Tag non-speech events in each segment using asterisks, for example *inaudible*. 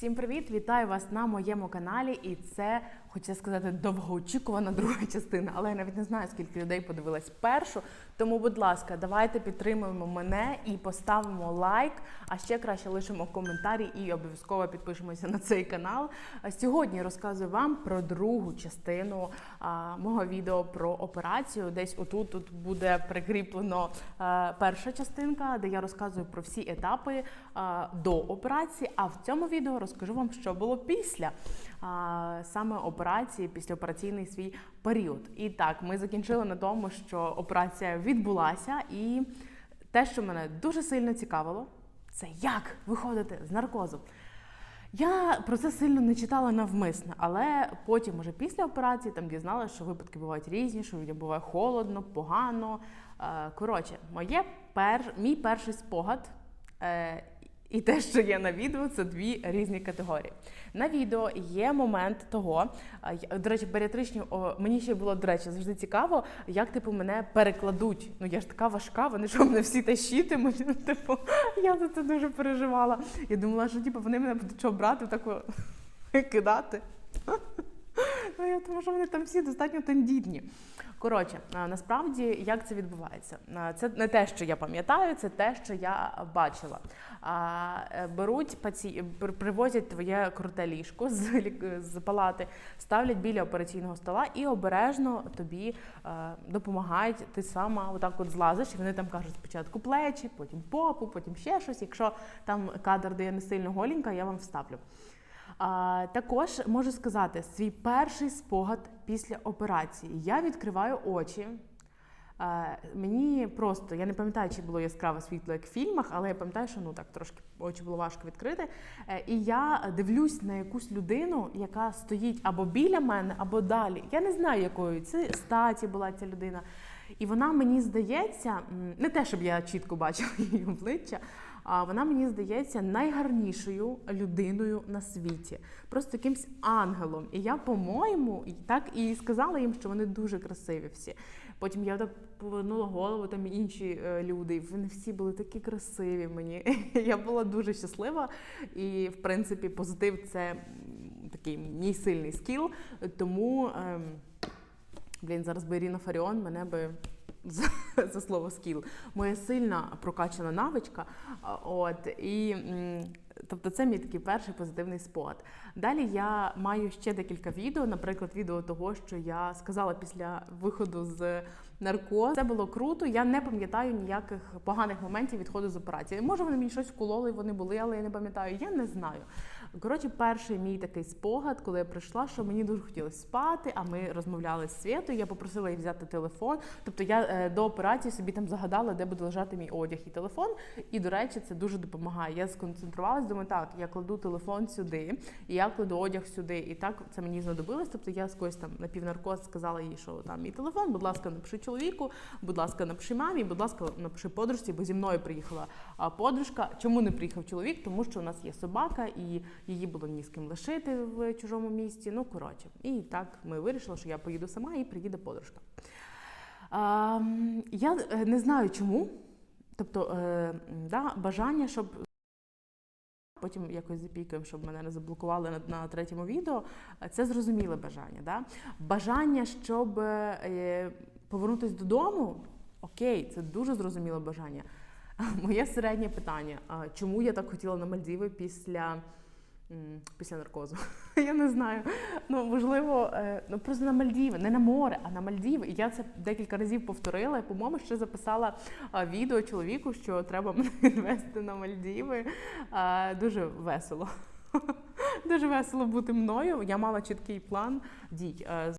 Всім привіт! Вітаю вас на моєму каналі. І це, хочу сказати, довгоочікувана *laughs* друга частина. Але я навіть не знаю, скільки людей подивилась першу. Тому, будь ласка, давайте підтримуємо мене і поставимо лайк. А ще краще лишимо коментарі і обов'язково підпишемося на цей канал. Сьогодні розказую вам про другу частину а, мого відео про операцію. Десь отут тут буде прикріплено а, перша частинка, де я розказую про всі етапи а, до операції. А в цьому відео розкажу вам, що було після саме операції, післяопераційний свій період. І так, ми закінчили на тому, що операція відбулася, і те, що мене дуже сильно цікавило, це як виходити з наркозу. Я про це сильно не читала навмисно, але потім, уже після операції, там дізналася, що випадки бувають різні, що людям буває холодно, погано. Е, Коротше, моє пер... мій перший спогад. І те, що є на відео, це дві різні категорії. На відео є момент того, до речі, баріатричні, мені ще було, до речі, завжди цікаво, як типу мене перекладуть. Ну я ж така важка, вони що мене всі тащитимуть. Ну, Типу, *laughs* я за це дуже переживала. Я думала, що типу, вони мене будуть що брати, так *laughs* кидати. Ну, тому що вони там всі достатньо тендітні. Коротше, насправді як це відбувається? Це не те, що я пам'ятаю, це те, що я бачила. Е, Беруть паці... привозять твоє круте ліжко з, з палати, ставлять біля операційного стола і обережно тобі е, допомагають. Ти сама отак от злазиш, і вони там кажуть спочатку плечі, потім попу, потім ще щось. Якщо там кадр, де я не сильно голенька, я вам вставлю. Також можу сказати свій перший спогад після операції. Я відкриваю очі. Мені просто, я не пам'ятаю, чи було яскраве світло, як в фільмах, але я пам'ятаю, що ну так трошки очі було важко відкрити. Е, і я дивлюсь на якусь людину, яка стоїть або біля мене, або далі. Я не знаю, якої це статі була ця людина. І вона мені здається, не те, щоб я чітко бачила *laughs* її обличчя, вона мені здається найгарнішою людиною на світі, просто якимсь ангелом. І я, по-моєму, так і сказала їм, що вони дуже красиві всі. Потім я так повернула голову, там інші е, люди, вони всі були такі красиві мені. *laughs* Я була дуже щаслива, і в принципі позитив це такий мій сильний скіл. Тому. ем, Блін, зараз би Ірина Фаріон мене би за, *laughs* за слово скіл. Моя сильна прокачана навичка. От і тобто, це мій такий перший позитивний спогад. Далі я маю ще декілька відео, наприклад, відео того, що я сказала після виходу з наркозу. Це було круто. Я не пам'ятаю ніяких поганих моментів відходу з операції. Може, вони мені щось вкололи, вони були, але я не пам'ятаю. Я не знаю. Коротше, перший мій такий спогад, коли я прийшла, що мені дуже хотілося спати, а ми розмовляли з Світою. Я попросила її взяти телефон. Тобто я е, до операції собі там загадала, де буде лежати мій одяг і телефон. І, до речі, це дуже допомагає. Я сконцентрувалась, думаю, так, я кладу телефон сюди, і я кладу одяг сюди. І так це мені знадобилось. Тобто я з когось там напівнаркоз сказала їй, що там мій телефон, будь ласка, напиши чоловіку, будь ласка, напиши мамі, будь ласка, напиши подружці, бо зі мною приїхала подружка. Чому не приїхав чоловік? Тому що у нас є собака, і її було ні з ким лишити в чужому місті. Ну коротше, і так ми вирішили, що я поїду сама і приїде подружка. А, я е, не знаю чому. Тобто, е, да, бажання, щоб потім якось запікаємо, щоб мене не заблокували на, на третьому відео. е, Це зрозуміле бажання. Да? Бажання, щоб е, повернутися додому, окей, це дуже зрозуміле бажання. *laughs* Моє середнє питання: а чому я так хотіла на Мальдіви після, після наркозу? *laughs* Я не знаю. Ну, можливо, е, ну просто на Мальдіви, не на море, а на Мальдіви. І я це декілька разів повторила. І, по-моєму, ще записала відео чоловіку, що треба *laughs* мене відвести на Мальдіви. Дуже весело. *laughs* Дуже весело бути мною. Я мала чіткий план дій. Е,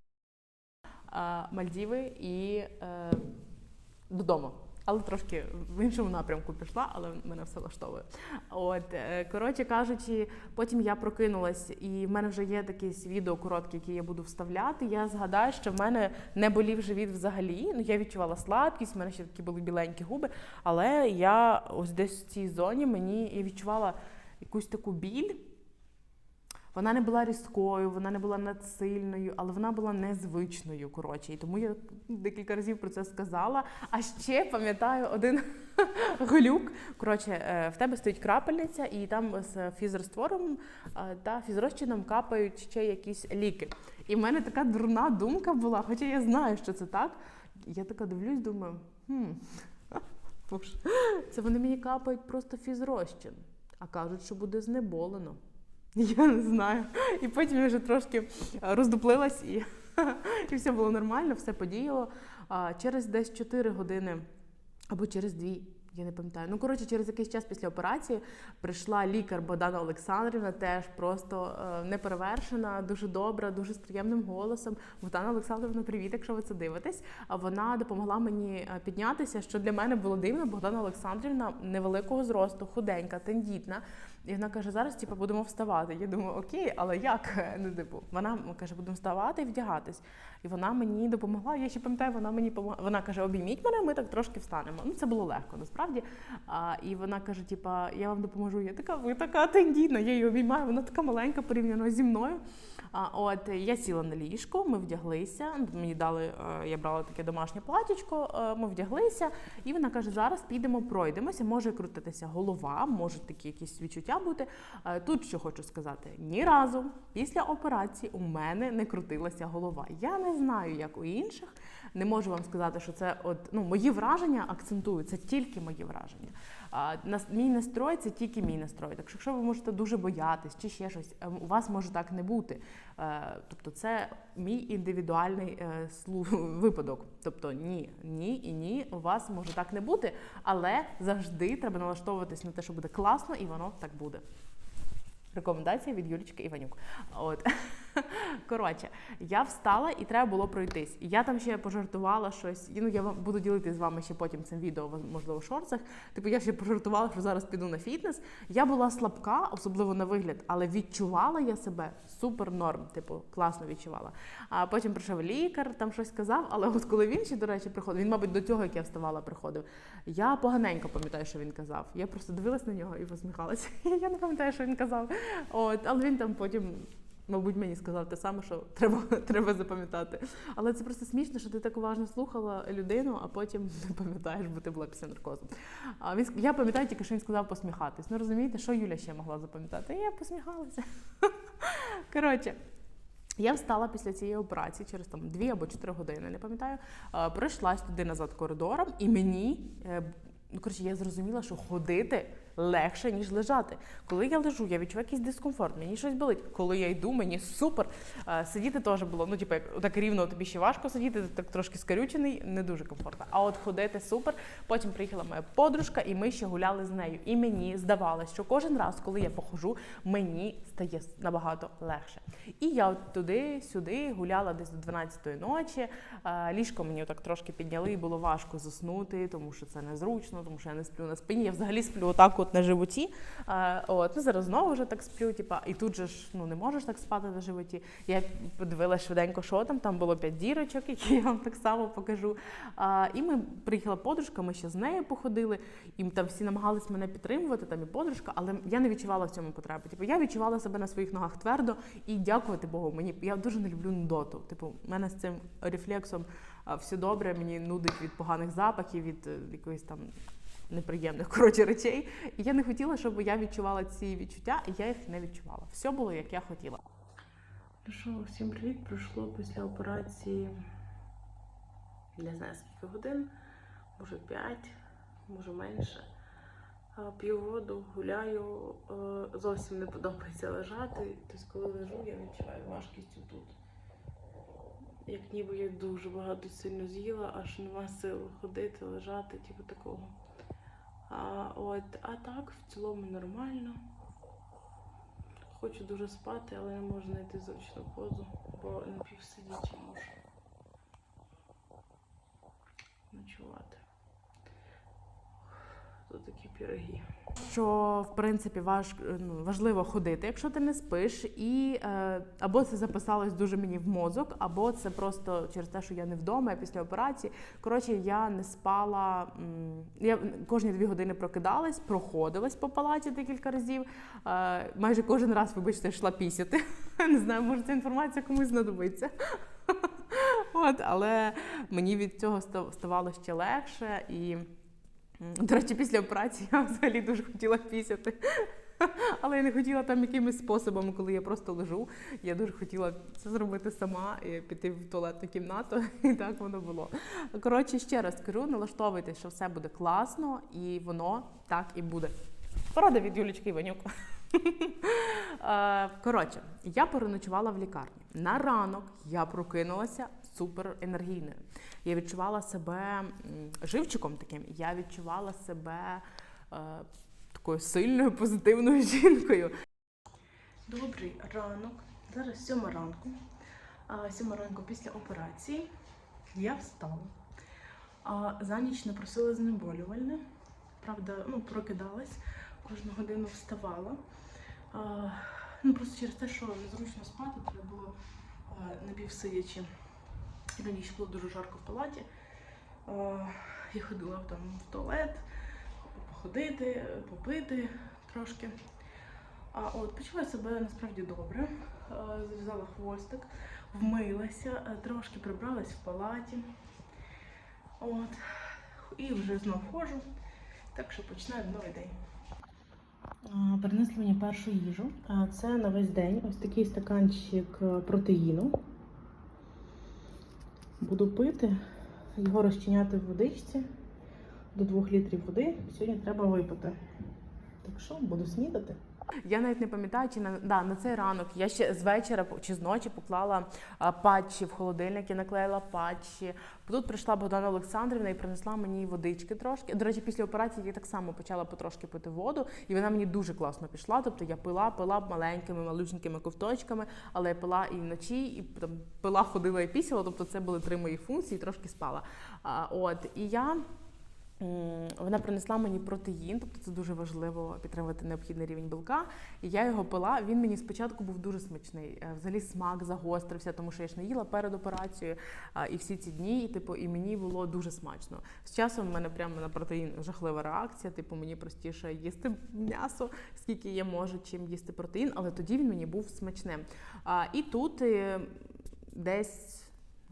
Мальдіви і е, додому. Але трошки в іншому напрямку пішла, але мене все влаштовує. От, е, коротше кажучи, потім я прокинулась, і в мене вже є якісь відео короткі, які я буду вставляти. Я згадаю, що в мене не болів живіт взагалі. Ну, я відчувала слабкість, в мене ще такі були біленькі губи. Але я ось десь в цій зоні мені я відчувала якусь таку біль. Вона не була різкою, вона не була надсильною, але вона була незвичною. Коротше, і тому я декілька разів про це сказала. А ще пам'ятаю один *laughs* глюк. Коротше, е, в тебе стоїть крапельниця, і там з фізроствором е, та фізрозчином капають ще якісь ліки. І в мене така дурна думка була, хоча я знаю, що це так. Я така дивлюсь, думаю, хм, *laughs* це вони мені капають просто фізрозчин, а кажуть, що буде знеболено. *laughs* Я не знаю. І потім я вже трошки е, роздуплилась і, *laughs* і все було нормально, все подіяло. Через десь 4 години або через 2, я не пам'ятаю. Ну, коротше, через якийсь час після операції прийшла лікар Богдана Олександрівна, теж просто е, неперевершена, дуже добра, дуже з приємним голосом. Богдана Олександрівна, привіт, якщо ви це дивитесь. А вона допомогла мені е, піднятися, що для мене було дивно. Богдана Олександрівна невеликого зросту, худенька, тендітна. І вона каже: зараз типу, будемо вставати. Я думаю, окей, але як? *laughs* Ну, типу, вона каже, будемо вставати і вдягатись. І вона мені допомогла. Я ще пам'ятаю, вона мені помогла. Вона каже, обійміть мене, ми так трошки встанемо. Ну це було легко, насправді. А, і вона каже: типа, я вам допоможу. Я така, ви така тендітна, я її обіймаю. Вона така маленька порівняно зі мною. А, от я сіла на ліжко, ми вдяглися. Мені дали, е, я брала таке домашнє платічко, е, ми вдяглися, і вона каже: зараз підемо, пройдемося. Може крутитися голова, можуть такі якісь відчуття бути. Е, Тут що хочу сказати: ні разу після операції у мене не крутилася голова. Я не знаю, як у інших. Не можу вам сказати, що це от ну мої враження акцентую, це тільки мої враження. А, нас, мій настрой це тільки мій настрой. Так що якщо ви можете дуже боятись чи ще щось, ем, у вас може так не бути. Е, тобто, це мій індивідуальний е, слу *laughs* випадок. Тобто, ні, ні і ні, у вас може так не бути, але завжди треба налаштовуватись на те, що буде класно, і воно так буде. Рекомендація від Юлічки Іванюк. От *laughs* коротше, я встала і треба було пройтись. Я там ще пожартувала щось. Ну я вам буду ділитися з вами ще потім цим відео, можливо, в шорцах. Типу, я ще пожартувала, що зараз піду на фітнес. Я була слабка, особливо на вигляд, але відчувала я себе супер норм. Типу, класно відчувала. А потім прийшов лікар, там щось сказав. Але от коли він ще, до речі, приходив, він, мабуть, до цього, як я вставала, приходив. Я поганенько пам'ятаю, що він казав. Я просто дивилась на нього і посміхалася. *laughs* Я не пам'ятаю, що він казав. От, але він там потім, мабуть, мені сказав те саме, що *laughs* треба, треба запам'ятати. Але це просто смішно, що ти так уважно слухала людину, а потім *laughs* не пам'ятаєш, бо ти була після наркозу. А він я пам'ятаю тільки, що він сказав посміхатись. Ну розумієте, що Юля ще могла запам'ятати? Я посміхалася. *laughs* Коротше. Я встала після цієї операції через там дві або чотири години, не пам'ятаю. Пройшлась туди назад коридором, і мені е, ну коротше, я зрозуміла, що ходити легше, ніж лежати. Коли я лежу, я відчуваю якийсь дискомфорт, мені щось болить. Коли я йду, мені супер. Е, Сидіти теж було, ну типу, так рівно тобі ще важко сидіти, ти так трошки скарючений, не дуже комфортно. А от ходити супер. Потім приїхала моя подружка, і ми ще гуляли з нею. І мені здавалось, що кожен раз, коли я похожу, мені стає набагато легше. І я от туди-сюди гуляла десь до 12-ї ночі. Е, Ліжко мені так трошки підняли, і було важко заснути, тому що це незручно, тому що я не сплю на спині. Я взагалі сплю отак, от на животі. Е, От ну зараз знову вже так сплю. Типа, і тут же ж ну не можеш так спати на животі. Я подивилася швиденько, що там. Там було п'ять дірочок, які я вам так само покажу. А, і ми приїхала подружка, ми ще з нею походили, і там всі намагались мене підтримувати, там і подружка, але я не відчувала в цьому потреби. Типу, я відчувала себе на своїх ногах твердо і дякувати Богу. Мені я дуже не люблю нудоту. Типу, в мене з цим рефлексом все добре, мені нудить від поганих запахів, від е, якоїсь там. Неприємних коротше речей, і я не хотіла, щоб я відчувала ці відчуття, і я їх не відчувала. Все було як я хотіла. Ну що, всім привіт. Пройшло після операції не знаю скільки годин, може 5, може менше. П'ю гуляю, зовсім не подобається лежати. Тобто, коли лежу, я відчуваю важкість тут. Як ніби я дуже багато сильно з'їла, аж нема сил ходити, лежати, типу такого. А, от, а так, в цілому нормально. Хочу дуже спати, але не можу знайти зручну позу, бо напівсидячи можу ночувати. Тут такі пироги. Що в принципі важ, ну, важливо ходити, якщо ти не спиш, і е, або це записалось дуже мені в мозок, або це просто через те, що я не вдома я після операції. Коротше, я не спала. м, Я кожні дві години прокидалась, проходилась по палаті декілька разів. Е, майже кожен раз, вибачте, йшла пісяти. *laughs* Не знаю, може ця інформація комусь знадобиться. *laughs* От, але мені від цього ста- ставало ще легше і. До речі, після операції я взагалі дуже хотіла пісяти. *laughs* Але я не хотіла там якимись способами, коли я просто лежу. Я дуже хотіла це зробити сама і піти в туалетну кімнату, *laughs* і так воно було. Коротше, ще раз скажу, налаштовуйтесь, що все буде класно, і воно так і буде. Порада від Юлічки Іванюк. *laughs* Е, Коротше, я переночувала в лікарні. На ранок я прокинулася супер енергійною. Я відчувала себе живчиком таким, я відчувала себе е, такою сильною, позитивною *laughs* жінкою. Добрий ранок. Зараз сьома ранку. Сьома ранку після операції я встала. А, За ніч не просила знеболювальне. Правда, ну, прокидалась, кожну годину вставала. А, Ну, просто через те, що незручно спати, треба було напівсидячи. Ніч було дуже жарко в палаті. А, Я ходила там в туалет, походити, попити трошки. А от почала себе насправді добре. А, Зав'язала хвостик, вмилася, трошки прибралась в палаті. От. І вже знов ходжу. Так що починаю новий день. Принесли мені першу їжу. Це на весь день. Ось такий стаканчик е, протеїну. Буду пити, його розчиняти в водичці до 2 літрів води. Сьогодні треба випити. Так що буду снідати. Я навіть не пам'ятаю, чи на, да, на цей ранок я ще з вечора чи з ночі поклала а, патчі в холодильник і наклеїла патчі. Тут прийшла Богдана Олександрівна і принесла мені водички трошки. До речі, після операції я так само почала потрошки пити воду, і вона мені дуже класно пішла. Тобто я пила, пила маленькими, малюсенькими ковточками, але я пила і вночі, і там пила, ходила і пісяла. Тобто це були три мої функції, трошки спала. А, от і я. Вона принесла мені протеїн, тобто це дуже важливо підтримувати необхідний рівень білка. І я його пила. Він мені спочатку був дуже смачний. Е, Взагалі смак загострився, тому що я ж не їла перед операцією і всі ці дні, і типу, і мені було дуже смачно. З часом в мене прямо на протеїн жахлива реакція. Типу, мені простіше їсти м'ясо, скільки я можу, чим їсти протеїн, але тоді він мені був смачним. І тут е, десь.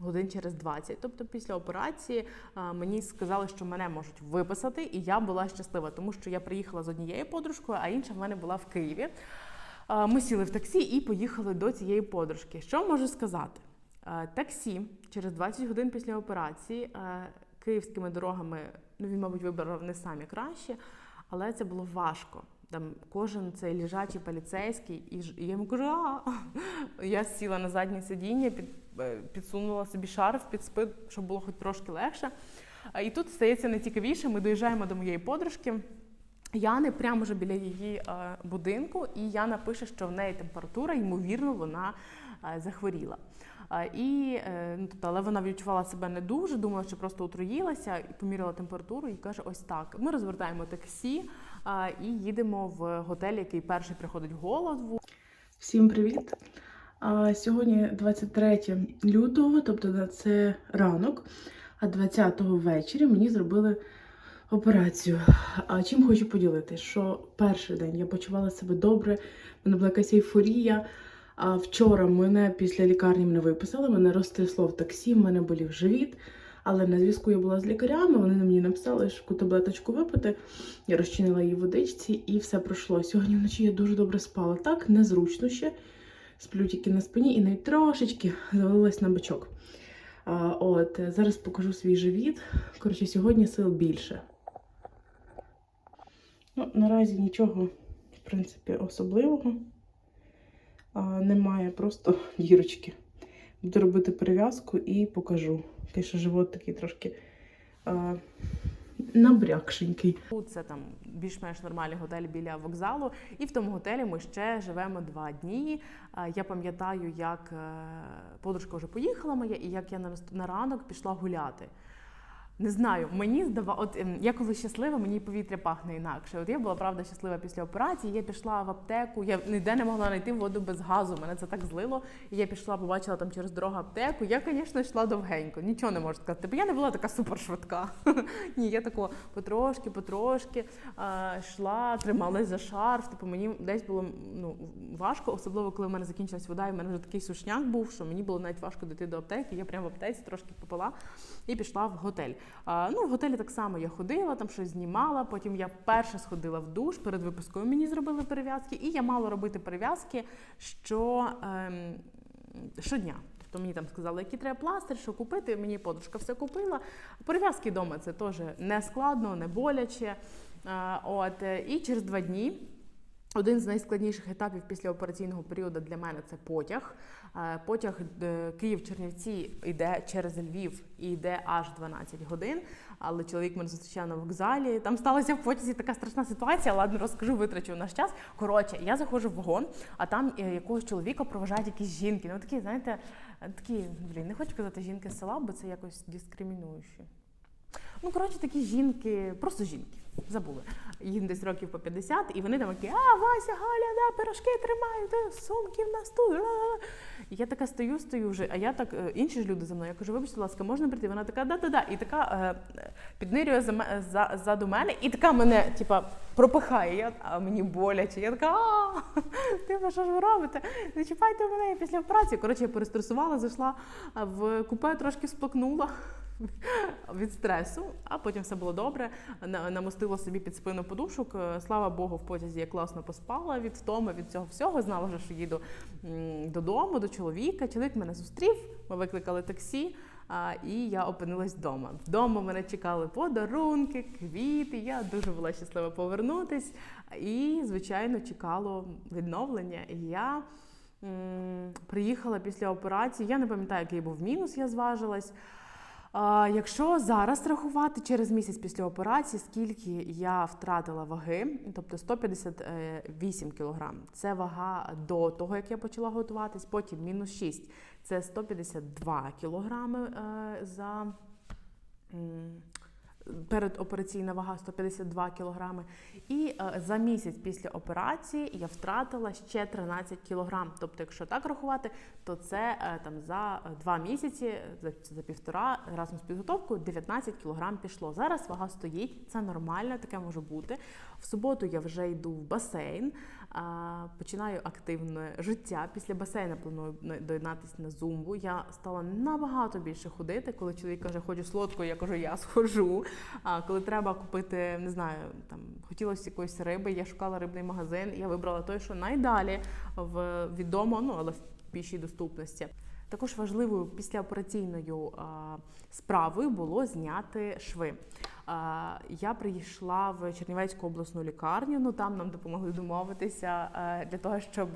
Годин через 20. Тобто після операції а, мені сказали, що мене можуть виписати, і я була щаслива, тому що я приїхала з однією подружкою, а інша в мене була в Києві. А, Ми сіли в таксі і поїхали до цієї подружки. Що можу сказати? А, Таксі через 20 годин після операції київськими дорогами, ну він, мабуть, вибрав не самі кращі, але це було важко. Там кожен цей лежачий поліцейський, і я йому кажу, а я сіла на заднє сидіння, під, е, підсунула собі шарф під спит, щоб було хоч трошки легше. І тут стається найцікавіше. Ми доїжджаємо до моєї подружки. Яни прямо вже біля її е, будинку, і Яна пише, що в неї температура, ймовірно, вона е, захворіла. Е, І, е, ну, тобто, але вона відчувала себе не дуже, думала, що просто отруїлася і поміряла температуру і каже: ось так. Ми розвертаємо таксі е, і їдемо в готель, який перший приходить в голову. Всім привіт! А, Сьогодні 23 лютого, тобто на це ранок, а 20-го ввечері мені зробили операцію. А чим хочу поділитися? Що перший день я почувала себе добре, в мене була якась ейфорія. А вчора мене після лікарні мене виписали, мене розтрясло в таксі, в мене болів живіт. Але на зв'язку я була з лікарями, вони на мені написали, що таблеточку випити. Я розчинила її в водичці і все пройшло. Сьогодні вночі я дуже добре спала. Так, незручно ще. Сплю тільки на спині і навіть трошечки завалилась на бочок. А, от, зараз покажу свій живіт. Коротше, сьогодні сил більше. Ну, наразі нічого, в принципі, особливого. А, немає, просто *laughs* дірочки. Буду робити перев'язку і покажу. Пише живот такий трошки а, набрякшенький. Це там більш-менш нормальний готель біля вокзалу. І в тому готелі ми ще живемо два дні. Я пам'ятаю, як е, подружка вже поїхала моя, і як я на ранок пішла гуляти. Не знаю, мені здава, от ем, я коли щаслива, мені повітря пахне інакше. От я була правда щаслива після операції. Я пішла в аптеку. Я ніде не могла знайти воду без газу. Мене це так злило. І я пішла, побачила там через дорогу аптеку. Я, звісно, йшла довгенько. Нічого не можу сказати. Бо я не була така супер швидка. *laughs* Ні, я тако потрошки, потрошки йшла, трималась за шарф. Типу мені десь було ну важко, особливо коли в мене закінчилась вода, і в мене вже такий сушняк був, що мені було навіть важко дійти до аптеки. Я прямо в аптеці трошки попила і пішла в готель. Ну, в готелі так само я ходила, там щось знімала. Потім я вперше сходила в душ. Перед випускою мені зробили перев'язки, і я мала робити перев'язки що, ем, щодня. Тобто мені там сказали, які треба пластир, що купити. Мені подружка все купила. Перев'язки вдома це теж не складно, не боляче. От, і через два дні. Один з найскладніших етапів післяопераційного періоду для мене це потяг. Е, Потяг е, Київ-Чернівці йде через Львів і йде аж 12 годин. Але чоловік мене зустрічав на вокзалі. Там сталася в потязі така страшна ситуація. Ладно, розкажу, витрачу наш час. Коротше, я заходжу в вагон, а там е, якогось чоловіка проважають якісь жінки. Ну такі, знаєте, такі, блін, не хочу казати жінки з села, бо це якось дискримінуюче. Ну, коротше, такі жінки, просто жінки, забули. Їм десь років по 50, і вони там такі, а, Вася, Галя, да, пирожки тримають, сумки в нас тут. ла-ла-ла». І я така стою, стою вже, а я так, е, інші ж люди за мною, я кажу, вибачте, будь ласка, можна прийти? Вона така, да-да-да. І така е, піднирює за, за, ззаду мене, і така мене, типа, пропихає. Я, а мені боляче. Я така, а, типа, що ж ви робите? Не чіпайте мене я після операції. Коротше, я перестресувала, зайшла в купе, трошки сплакнула *laughs* від стресу, а потім все було добре. На- Намостила собі під спину подушок. Е, Слава Богу, в потязі я класно поспала від втоми, від цього всього. Знала вже, що їду додому, до чоловіка. Чоловік мене зустрів, ми викликали таксі. А, і я опинилась вдома. Вдома мене чекали подарунки, квіти. Я дуже була щаслива повернутись. І, звичайно, чекало відновлення. І я м, приїхала після операції. Я не пам'ятаю, який був мінус, я зважилась. Якщо зараз рахувати через місяць після операції, скільки я втратила ваги, тобто 158 кг, це вага до того, як я почала готуватись, потім мінус 6, це 152 кг е, за передопераційна вага 152 кілограми. І е, за місяць після операції я втратила ще 13 кілограм. Тобто, якщо так рахувати, то це е, там за е, два місяці, за, за півтора разом з підготовкою 19 кілограм пішло. Зараз вага стоїть, це нормально, таке може бути. В суботу я вже йду в басейн, починаю активне життя. Після басейну планую доєднатися на зумбу. Я стала набагато більше ходити. Коли чоловік каже, хочу солодко, я кажу, я схожу. Коли треба купити, не знаю, там хотілося якоїсь риби, я шукала рибний магазин. Я вибрала той, що найдалі в відомо, ну але в пішій доступності. Також важливою післяопераційною справою було зняти шви. Я прийшла в Чернівецьку обласну лікарню. Ну там нам допомогли домовитися е, для того, щоб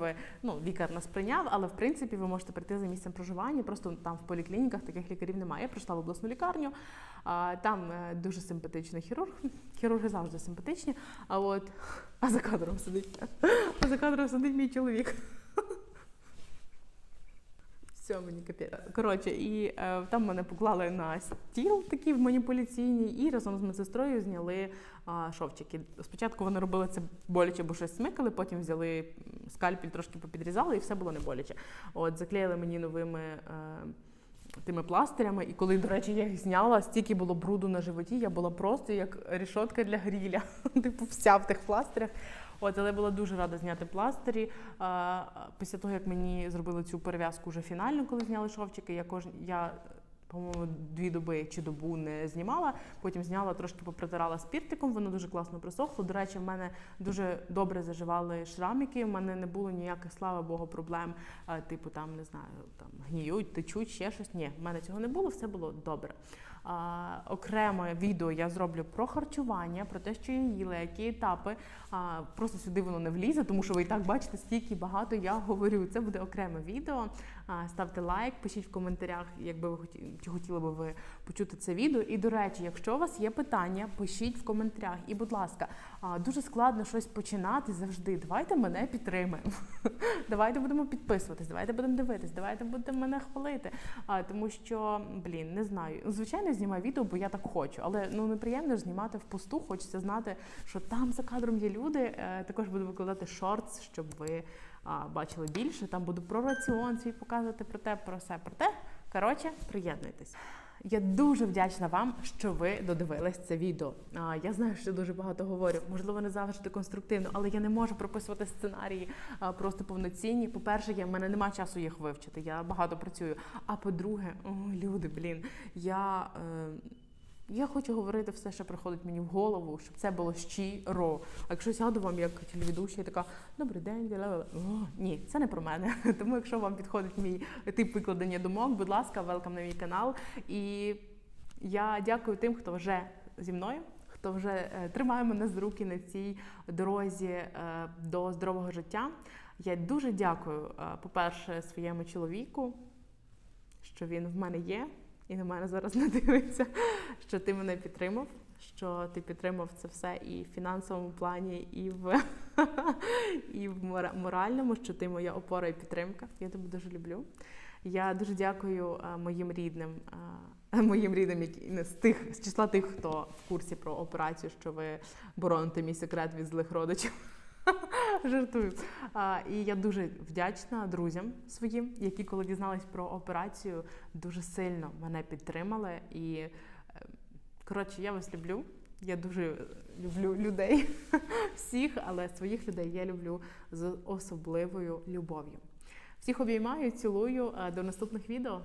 ну лікар нас прийняв. Але в принципі ви можете прийти за місцем проживання. Просто там в поліклініках таких лікарів немає. Я прийшла в обласну лікарню. Там е, дуже симпатичний хірург. Хірурги завжди симпатичні. А от *laughs* а за кадром сидить. *laughs* А за кадром сидить мій чоловік. Все, мені капець. Коротше, і е, там мене поклали на стіл такий маніпуляційний, і разом з медсестрою зняли а, шовчики. Спочатку вони робили це боляче, бо щось смикали, потім взяли м, скальпель, трошки попідрізали, і все було не боляче. От заклеїли мені новими. Е, Тими пластирями, і коли, до речі, я їх зняла, стільки було бруду на животі, я була просто як рішотка для гріля, *laughs* типу вся в тих пластирях. От, але була дуже рада зняти пластирі. А, після того, як мені зробили цю перев'язку вже фінально, коли зняли шовчики, я кожен я. По-моєму, дві доби чи добу не знімала. Потім зняла, трошки попритирала спіртиком, воно дуже класно присохло. До речі, в мене дуже добре заживали шрамики. У мене не було ніяких, слава Богу, проблем, типу там не знаю, там гніють, течуть, ще щось. Ні, в мене цього не було, все було добре. А, окреме відео я зроблю про харчування, про те, що я їла, які етапи. А, просто сюди воно не влізе, тому що ви і так бачите, стільки багато я говорю. Це буде окреме відео. А, ставте лайк, пишіть в коментарях, якби ви хотіли, чи хотіли би ви почути це відео. І до речі, якщо у вас є питання, пишіть в коментарях. І, будь ласка, дуже складно щось починати завжди. Давайте мене підтримаємо. *laughs* Давайте будемо підписуватись, давайте будемо дивитись, давайте будемо мене хвалити. Тому що, блін, не знаю. Звичайно, знімаю відео, бо я так хочу. Але ну неприємно ж знімати впусту. Хочеться знати, що там за кадром є люди. Е, Також буду викладати шортс, щоб ви бачили більше. Там буду про раціон свій показувати про те, про все, про те. Коротше, приєднуйтесь. Я дуже вдячна вам, що ви додивились це відео. Я знаю, що дуже багато говорю, можливо, не завжди конструктивно, але я не можу прописувати сценарії просто повноцінні. По-перше, я в мене немає часу їх вивчити. Я багато працюю. А по-друге, люди, блін, я. Е, я хочу говорити все, що приходить мені в голову, щоб це було щиро. А якщо сяду вам як телеведуча, і така добрий день, ля-ля-ля». О, ні, це не про мене. *laughs* Тому, якщо вам підходить мій тип викладення думок, будь ласка, велкам на мій канал. І я дякую тим, хто вже зі мною, хто вже е, тримає мене з руки на цій дорозі е, до здорового життя. Я дуже дякую, е, по-перше, своєму чоловіку, що він в мене є і на мене зараз не дивиться, що ти мене підтримав, що ти підтримав це все і в фінансовому плані, і в, *laughs* і в мора- моральному, що ти моя опора і підтримка. Я тебе дуже люблю. Я дуже дякую е, моїм рідним, е, *laughs* моїм рідним, які не з тих з числа тих, хто в курсі про операцію, що ви бороните мій секрет від злих родичів. *laughs* *laughs* Жартую. А, і я дуже вдячна друзям своїм, які, коли дізнались про операцію, дуже сильно мене підтримали. І е, коротше, я вас люблю. Я дуже люблю людей *laughs* всіх, але своїх людей я люблю з особливою любов'ю. Всіх обіймаю, цілую. Е, До наступних відео.